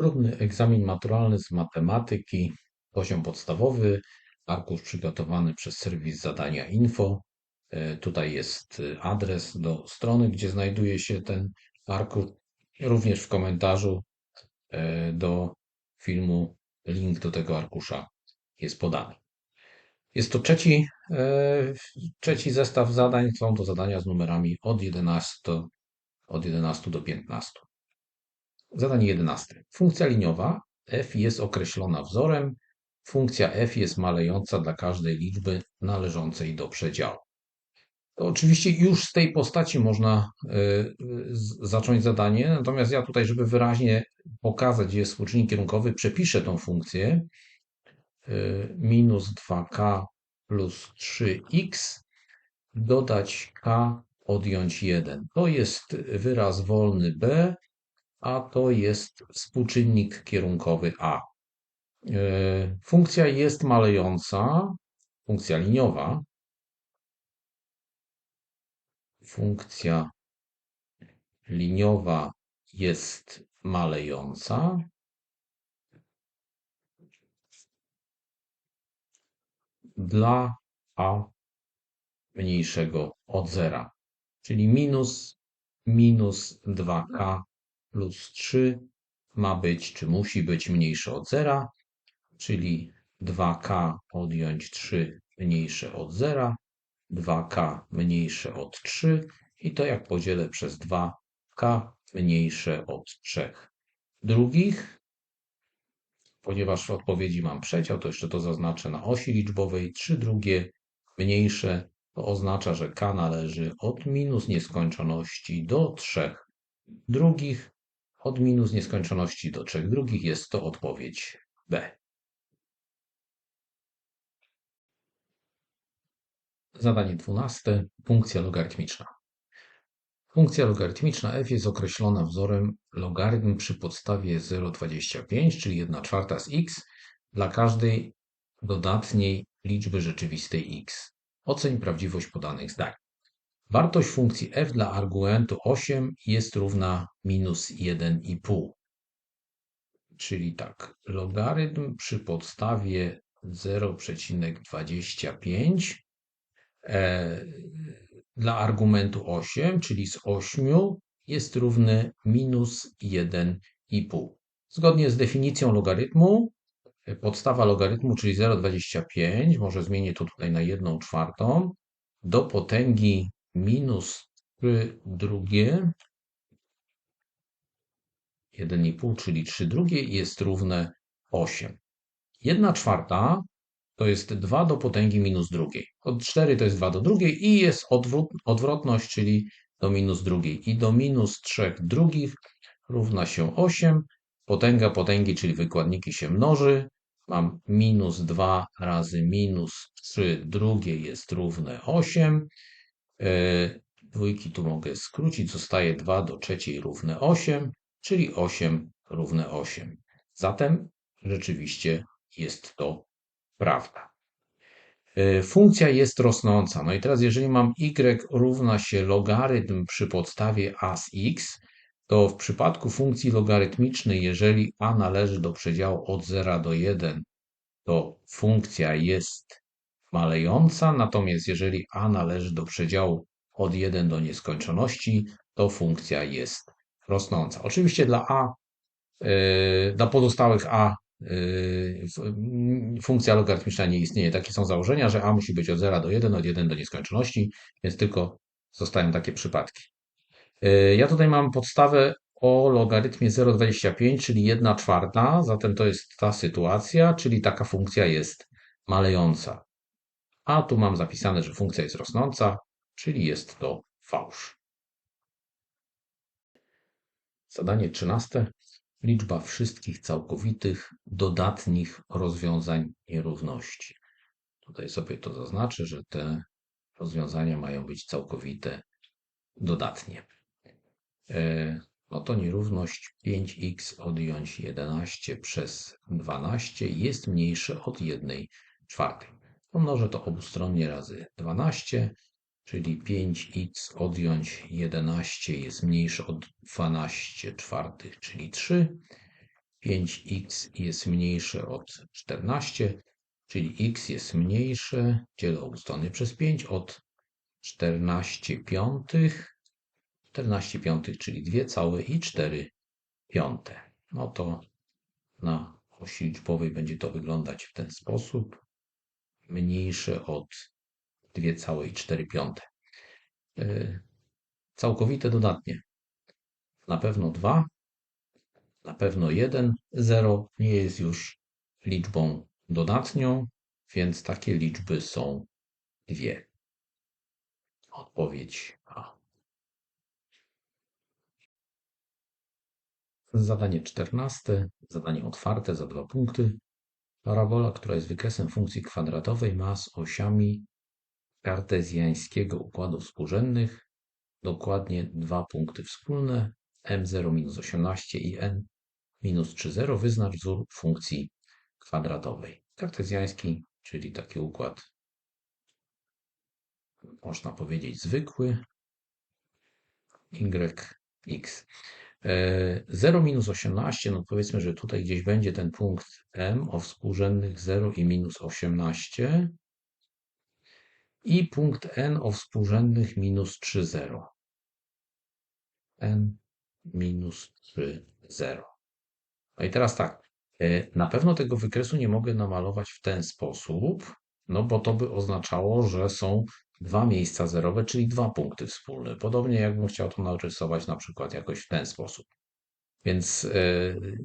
Próbny egzamin maturalny z matematyki, poziom podstawowy, arkusz przygotowany przez serwis zadania info. E, Tutaj jest e, adres do strony, gdzie znajduje się ten arkusz. Również w komentarzu e, do filmu link do tego arkusza jest podany. Jest to trzeci, trzeci zestaw zadań. Są to zadania z numerami od 11, od 11 do 15. Zadanie 11. Funkcja liniowa f jest określona wzorem. Funkcja f jest malejąca dla każdej liczby należącej do przedziału. To oczywiście już z tej postaci można y, zacząć zadanie, natomiast ja tutaj, żeby wyraźnie pokazać, gdzie jest współczynnik kierunkowy, przepiszę tą funkcję y, minus 2k plus 3x, dodać k, odjąć 1. To jest wyraz wolny b, a to jest współczynnik kierunkowy a. Y, Funkcja jest malejąca, funkcja liniowa. Funkcja liniowa jest malejąca. Dla a mniejszego od zera, czyli minus minus 2k plus 3 ma być, czy musi być mniejsze od zera, czyli 2k odjąć 3 mniejsze od zera, 2k mniejsze od 3 i to jak podzielę przez 2k mniejsze od 3 drugich. Ponieważ w odpowiedzi mam przeciał, to jeszcze to zaznaczę na osi liczbowej. 3 drugie mniejsze to oznacza, że k należy od minus nieskończoności do 3 drugich. Od minus nieskończoności do 3 drugich jest to odpowiedź B. Zadanie 12. Funkcja logarytmiczna. Funkcja logarytmiczna f jest określona wzorem logarytm przy podstawie 0,25, czyli 1 czwarta z x dla każdej dodatniej liczby rzeczywistej x. Oceń prawdziwość podanych zdań. Wartość funkcji f dla argumentu 8 jest równa minus 1,5. Czyli tak, logarytm przy podstawie 0,25 e, dla argumentu 8, czyli z 8 jest równy minus 1,5. Zgodnie z definicją logarytmu, podstawa logarytmu, czyli 0,25, może zmienię to tutaj na 1 czwartą, do potęgi minus 3 drugie, 1,5, czyli 3 drugie jest równe 8. 1 czwarta to jest 2 do potęgi minus drugiej. Od 4 to jest 2 do drugiej i jest odwrót, odwrotność, czyli do minus drugiej. I do minus 3 drugich równa się 8. Potęga potęgi, czyli wykładniki się mnoży. Mam minus 2 razy minus 3 drugie jest równe 8. E, Dwójki tu mogę skrócić, zostaje 2 do trzeciej równe 8, czyli 8 równe 8. Zatem rzeczywiście jest to prawda. E, Funkcja jest rosnąca. No i teraz, jeżeli mam y równa się logarytm przy podstawie a z x, to w przypadku funkcji logarytmicznej, jeżeli a należy do przedziału od 0 do 1, to funkcja jest malejąca, natomiast jeżeli a należy do przedziału od 1 do nieskończoności, to funkcja jest rosnąca. Oczywiście dla a, yy, dla pozostałych a yy, mm, funkcja logarytmiczna nie istnieje. Takie są założenia, że a musi być od 0 do 1, od 1 do nieskończoności, więc tylko zostają takie przypadki. Yy, Ja tutaj mam podstawę o logarytmie 0,25, czyli 1 czwarta, zatem to jest ta sytuacja, czyli taka funkcja jest malejąca. A tu mam zapisane, że funkcja jest rosnąca, czyli jest to fałsz. Zadanie 13. Liczba wszystkich całkowitych, dodatnich rozwiązań nierówności. Tutaj sobie to zaznaczę, że te rozwiązania mają być całkowite dodatnie. E, No to nierówność 5x odjąć 11 przez 12 jest mniejsze od 1 czwartej. Pomnożę to obustronnie razy 12, czyli 5x odjąć 11 jest mniejsze od 12 czwartych, czyli 3. 5x jest mniejsze od 14, czyli x jest mniejsze, dzielę obu strony przez 5 od 14 piątych, 14 piątych, czyli 2 całe i 4 piąte. No to na osi liczbowej będzie to wyglądać w ten sposób. Mniejsze od 2 całe i 4 piąte. E, całkowite dodatnie. Na pewno 2, na pewno 1, 0 nie jest już liczbą dodatnią, więc takie liczby są dwie. Odpowiedź A. Zadanie 14, zadanie otwarte za dwa punkty. Parabola, która jest wykresem funkcji kwadratowej, ma z osiami kartezjańskiego układu współrzędnych dokładnie dwa punkty wspólne m0 minus 18 i n minus 30. Wyznacz wzór funkcji kwadratowej. Kartezjański, czyli taki układ, można powiedzieć, zwykły, yx. 0 e, minus 18, no powiedzmy, że tutaj gdzieś będzie ten punkt m o współrzędnych 0 i minus 18 i punkt n o współrzędnych minus 3, 0. n minus 3, 0. No i teraz tak, e, na pewno tego wykresu nie mogę namalować w ten sposób, no bo to by oznaczało, że są dwa miejsca zerowe, czyli dwa punkty wspólne. Podobnie jakbym chciał to narysować na przykład jakoś w ten sposób. Więc yy,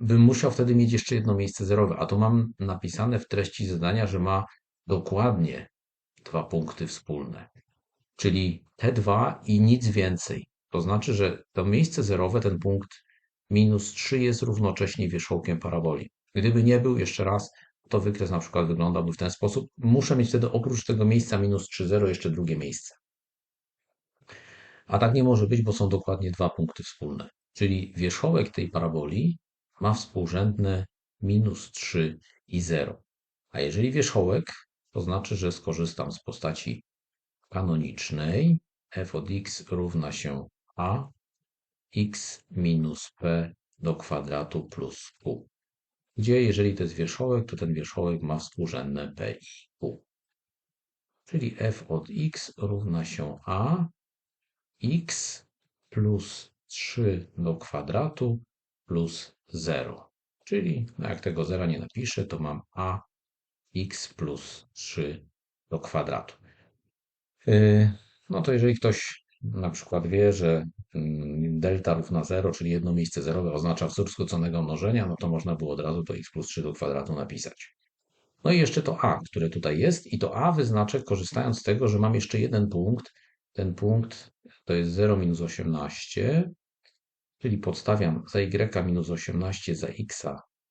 bym musiał wtedy mieć jeszcze jedno miejsce zerowe, a to mam napisane w treści zadania, że ma dokładnie dwa punkty wspólne. Czyli te dwa i nic więcej. To znaczy, że to miejsce zerowe, ten punkt minus 3 jest równocześnie wierzchołkiem paraboli. Gdyby nie był, jeszcze raz, to wykres na przykład wyglądałby w ten sposób. Muszę mieć wtedy oprócz tego miejsca minus 3,0 jeszcze drugie miejsce. A tak nie może być, bo są dokładnie dwa punkty wspólne. Czyli wierzchołek tej paraboli ma współrzędne minus 3 i 0. A jeżeli wierzchołek, to znaczy, że skorzystam z postaci kanonicznej f od x równa się a x minus p do kwadratu plus q gdzie jeżeli to jest wierzchołek, to ten wierzchołek ma współrzędne p i q. Czyli f od x równa się a x plus 3 do kwadratu plus 0. Czyli no jak tego zera nie napiszę, to mam a x plus 3 do kwadratu. Yy, no to jeżeli ktoś na przykład wie, że mm, delta równa 0, czyli jedno miejsce zerowe oznacza wzór skróconego mnożenia, no to można było od razu to x plus 3 do kwadratu napisać. No i jeszcze to a, które tutaj jest i to a wyznaczę korzystając z tego, że mam jeszcze jeden punkt. Ten punkt to jest 0 minus 18, czyli podstawiam za y minus 18 za x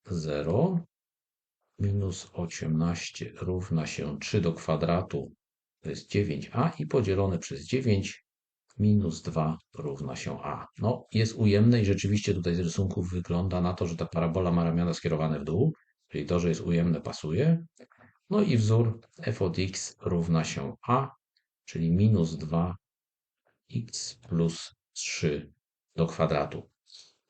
0, minus 18 równa się 3 do kwadratu, to jest 9a i podzielone przez 9 minus 2 równa się a. No, jest ujemne i rzeczywiście tutaj z rysunków wygląda na to, że ta parabola ma ramiona skierowane w dół, czyli to, że jest ujemne pasuje. No i wzór f od x równa się a, czyli minus 2x plus 3 do kwadratu.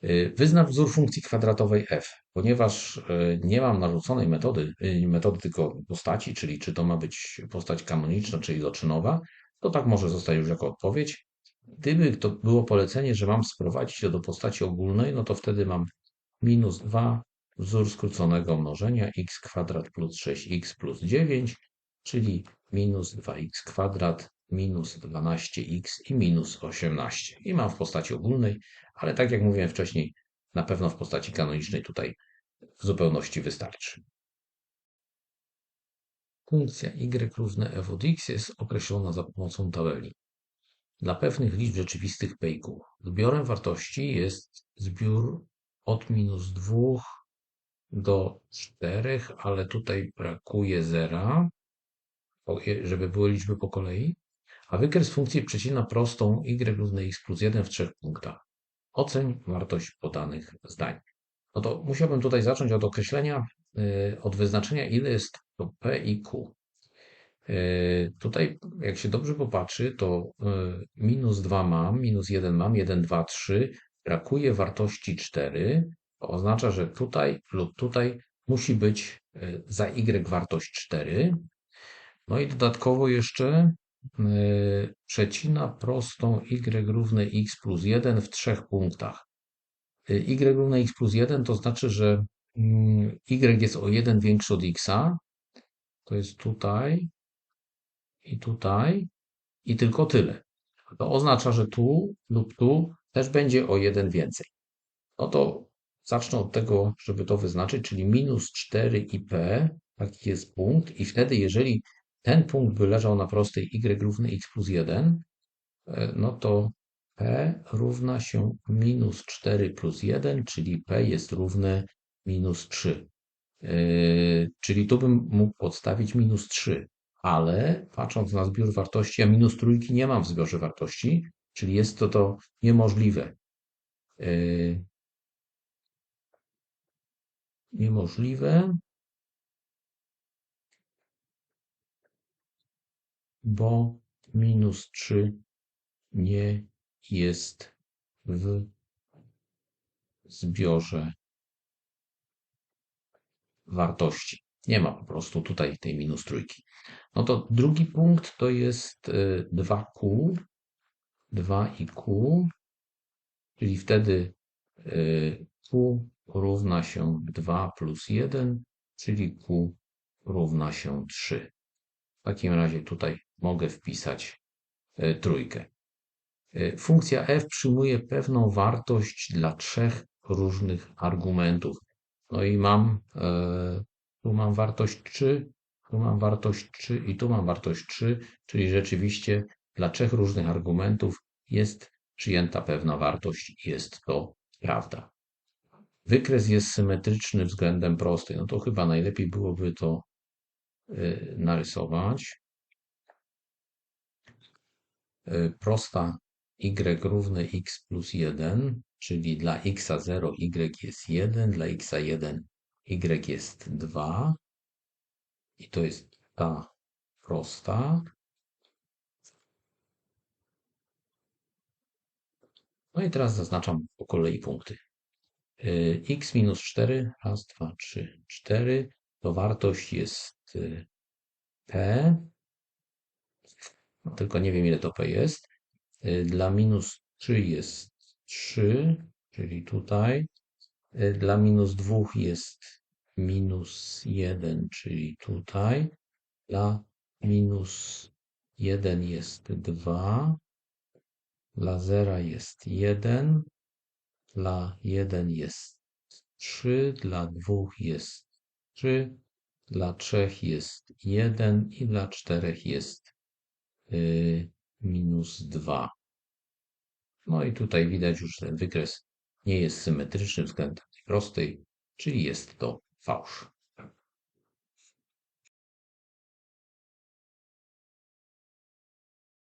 Y, wyznacz wzór funkcji kwadratowej f. Ponieważ y, nie mam narzuconej metody, y, metody tylko postaci, czyli czy to ma być postać kanoniczna, czy iloczynowa, to tak może zostać już jako odpowiedź. Gdyby to było polecenie, że mam sprowadzić to do postaci ogólnej, no to wtedy mam minus 2 wzór skróconego mnożenia x kwadrat plus 6x plus 9, czyli minus 2x kwadrat minus 12x i minus 18. I mam w postaci ogólnej, ale tak jak mówiłem wcześniej, na pewno w postaci kanonicznej tutaj w zupełności wystarczy. Funkcja y równe f od x jest określona za pomocą tabeli. Dla pewnych liczb rzeczywistych p zbiorem wartości jest zbiór od minus 2 do 4, ale tutaj brakuje zera, żeby były liczby po kolei, a wykres funkcji przecina prostą y równe x plus 1 w trzech punktach. Oceń wartość podanych zdań. No to musiałbym tutaj zacząć od określenia, y, od wyznaczenia, ile jest to p i q. E, tutaj, jak się dobrze popatrzy, to e, minus 2 mam, minus 1 mam, 1, 2, 3, brakuje wartości 4, To oznacza, że tutaj lub tutaj musi być y, za y wartość 4. No i dodatkowo jeszcze przecina prostą y równe x plus 1 w trzech punktach. Y, y równe x plus 1 to znaczy, że mm, y jest o 1 większy od x. To jest tutaj i tutaj i tylko tyle. To oznacza, że tu lub tu też będzie o 1 więcej. No to zacznę od tego, żeby to wyznaczyć, czyli minus 4ip, taki jest punkt i wtedy jeżeli ten punkt by leżał na prostej y równy x plus 1, e, no to p równa się minus 4 plus 1, czyli p jest równe minus 3. Yy, czyli tu bym mógł podstawić minus 3, ale patrząc na zbiór wartości, ja minus trójki nie mam w zbiorze wartości, czyli jest to to niemożliwe. Yy, niemożliwe, bo minus 3 nie jest w zbiorze wartości. Nie ma po prostu tutaj tej minus trójki. No to drugi punkt to jest 2Q, y, 2 i Q, czyli wtedy y, Q równa się 2 plus 1, czyli Q równa się 3. W takim razie tutaj mogę wpisać y, trójkę. Funkcja f przyjmuje pewną wartość dla trzech różnych argumentów. No i mam, tu mam wartość 3, tu mam wartość 3 i tu mam wartość 3, czyli rzeczywiście dla trzech różnych argumentów jest przyjęta pewna wartość i jest to prawda. Wykres jest symetryczny względem prostej. No to chyba najlepiej byłoby to e, narysować. E, prosta y równe x plus 1 czyli dla x0 y jest 1, dla x1 y jest 2 i to jest ta prosta. No i teraz zaznaczam po kolei punkty. Y, x minus 4, raz, dwa, trzy, cztery, to wartość jest y, p, no tylko nie wiem ile to p jest. Y, dla minus 3 jest 3, czyli tutaj. E, dla minus 2 jest minus 1, czyli tutaj. Dla minus 1 jest 2. Dla 0 jest 1. Dla 1 jest 3. Dla 2 jest 3. Dla 3 jest 1 i dla 4 jest y, minus 2. No i tutaj widać już, ten wykres nie jest symetryczny względem tej prostej, czyli jest to fałsz.